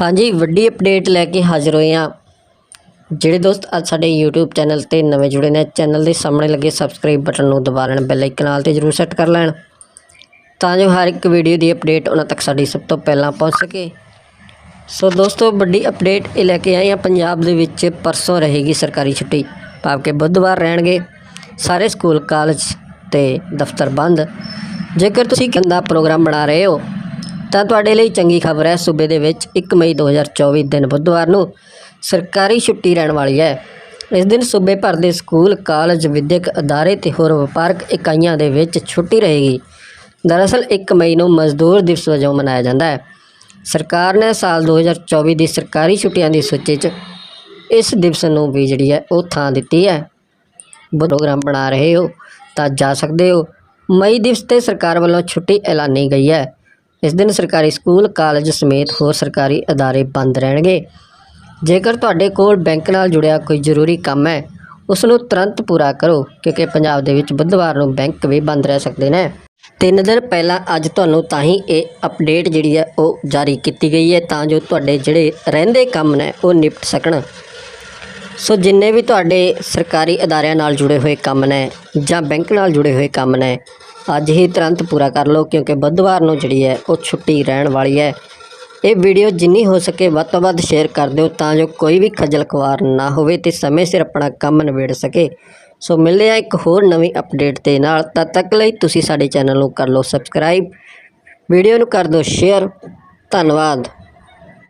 ਹਾਂਜੀ, ਵੱਡੀ ਅਪਡੇਟ ਲੈ ਕੇ ਹਾਜ਼ਰ ਹੋਏ ਹਾਂ। ਜਿਹੜੇ ਦੋਸਤ ਅੱਜ ਸਾਡੇ YouTube ਚੈਨਲ ਤੇ ਨਵੇਂ ਜੁੜੇ ਨੇ ਚੈਨਲ ਦੇ ਸਾਹਮਣੇ ਲੱਗੇ ਸਬਸਕ੍ਰਾਈਬ ਬਟਨ ਨੂੰ ਦਬਾ ਲੈਣ ਬੈਲ ਆਈਕਨ ਨਾਲ ਤੇ ਜਰੂਰ ਸੈੱਟ ਕਰ ਲੈਣ। ਤਾਂ ਜੋ ਹਰ ਇੱਕ ਵੀਡੀਓ ਦੀ ਅਪਡੇਟ ਉਹਨਾਂ ਤੱਕ ਸਾਡੀ ਸਭ ਤੋਂ ਪਹਿਲਾਂ ਪਹੁੰਚ ਸਕੇ। ਸੋ ਦੋਸਤੋ, ਵੱਡੀ ਅਪਡੇਟ ਇਹ ਲੈ ਕੇ ਆਏ ਹਾਂ। ਪੰਜਾਬ ਦੇ ਵਿੱਚ ਪਰਸੋਂ ਰਹੇਗੀ ਸਰਕਾਰੀ ਛੁੱਟੀ। ਭਾਵ ਕਿ ਬੁੱਧਵਾਰ ਰਹਿਣਗੇ। ਸਾਰੇ ਸਕੂਲ ਕਾਲਜ ਤੇ ਦਫ਼ਤਰ ਬੰਦ। ਜੇਕਰ ਤੁਸੀਂ ਕਹਿੰਦਾ ਪ੍ਰੋਗਰਾਮ ਬਣਾ ਰਹੇ ਹੋ ਤਾਂ ਤੁਹਾਡੇ ਲਈ ਚੰਗੀ ਖਬਰ ਹੈ। ਸੂਬੇ ਦੇ ਵਿੱਚ 1 ਮਈ 2024 ਦਿਨ ਬੁੱਧਵਾਰ ਨੂੰ ਸਰਕਾਰੀ ਛੁੱਟੀ ਰਹਿਣ ਵਾਲੀ ਹੈ। ਇਸ ਦਿਨ ਸੂਬੇ ਭਰ ਦੇ ਸਕੂਲ, ਕਾਲਜ, ਵਿਦਿਅਕ ਅਦਾਰੇ ਤੇ ਹੋਰ ਵਪਾਰਕ ਇਕਾਈਆਂ ਦੇ ਵਿੱਚ ਛੁੱਟੀ ਰਹੇਗੀ। ਦਰਅਸਲ 1 ਮਈ ਨੂੰ ਮਜ਼ਦੂਰ ਦਿਵਸ ਵਜੋਂ ਮਨਾਇਆ ਜਾਂਦਾ ਹੈ। ਸਰਕਾਰ ਨੇ ਸਾਲ 2024 ਦੀ ਸਰਕਾਰੀ ਛੁੱਟੀਆਂ ਦੀ ਸੂਚੀ 'ਚ ਇਸ ਦਿਵਸ ਨੂੰ ਵੀ ਜਿਹੜੀ ਹੈ ਉਹ ਥਾਂ ਦਿੱਤੀ ਹੈ। ਪ੍ਰੋਗਰਾਮ ਬਣਾ ਰਹੇ ਹੋ ਤਾਂ ਜਾ ਸਕਦੇ ਹੋ। ਮਈ ਦਿਵਸ ਤੇ ਸਰਕਾਰ ਵੱਲੋਂ ਛੁੱਟੀ ਐਲਾਨੀ ਗਈ ਹੈ। ਇਸ ਦਿਨ ਸਰਕਾਰੀ ਸਕੂਲ, ਕਾਲਜ ਸਮੇਤ ਹੋਰ ਸਰਕਾਰੀ ਅਦਾਰੇ ਬੰਦ ਰਹਿਣਗੇ। ਜੇਕਰ ਤੁਹਾਡੇ ਕੋਲ ਬੈਂਕ ਨਾਲ ਜੁੜਿਆ ਕੋਈ ਜ਼ਰੂਰੀ ਕੰਮ ਹੈ ਉਸ ਨੂੰ ਤੁਰੰਤ ਪੂਰਾ ਕਰੋ, ਕਿਉਂਕਿ ਪੰਜਾਬ ਦੇ ਵਿੱਚ ਬੁੱਧਵਾਰ ਨੂੰ ਬੈਂਕ ਵੀ ਬੰਦ ਰਹਿ ਸਕਦੇ ਨੇ। ਤਿੰਨ ਦਿਨ ਪਹਿਲਾਂ ਅੱਜ ਤੁਹਾਨੂੰ ਤਾਂ ਹੀ ਇਹ ਅਪਡੇਟ ਜਿਹੜੀ ਹੈ ਉਹ ਜਾਰੀ ਕੀਤੀ ਗਈ ਹੈ, ਤਾਂ ਜੋ ਤੁਹਾਡੇ ਜਿਹੜੇ ਰਹਿੰਦੇ ਕੰਮ ਨੇ ਉਹ ਨਿਪਟ ਸਕਣ। ਸੋ ਜਿੰਨੇ ਵੀ ਤੁਹਾਡੇ ਸਰਕਾਰੀ ਅਦਾਰਿਆਂ ਨਾਲ ਜੁੜੇ ਹੋਏ ਕੰਮ ਨੇ ਜਾਂ ਬੈਂਕ ਨਾਲ ਜੁੜੇ ਹੋਏ ਕੰਮ ਨੇ, ਅੱਜ ਹੀ ਤੁਰੰਤ ਪੂਰਾ ਕਰ ਲਓ ਕਿਉਂਕਿ ਬੁੱਧਵਾਰ ਨੂੰ ਜਿਹੜੀ ਹੈ ਉਹ ਛੁੱਟੀ ਰਹਿਣ ਵਾਲੀ ਹੈ। ਇਹ ਵੀਡੀਓ ਜਿੰਨੀ ਹੋ ਸਕੇ ਵੱਧ ਤੋਂ ਵੱਧ ਸ਼ੇਅਰ ਕਰ ਦਿਓ ਤਾਂ ਜੋ ਕੋਈ ਵੀ ਖੱਜਲ ਖੁਆਰ ਨਾ ਹੋਵੇ ਤੇ ਸਮੇਂ ਸਿਰ ਆਪਣਾ ਕੰਮ ਨਿਬੇੜ ਸਕੇ। ਸੋ ਮਿਲਦੇ ਆ ਇੱਕ ਹੋਰ ਨਵੀਂ ਅਪਡੇਟ ਦੇ ਨਾਲ। ਤਦ ਤੱਕ ਲਈ ਤੁਸੀਂ ਸਾਡੇ ਚੈਨਲ ਨੂੰ ਕਰ ਲਓ ਸਬਸਕ੍ਰਾਈਬ। ਵੀਡੀਓ ਨੂੰ ਕਰ ਦਿਓ ਸ਼ੇਅਰ। ਧੰਨਵਾਦ।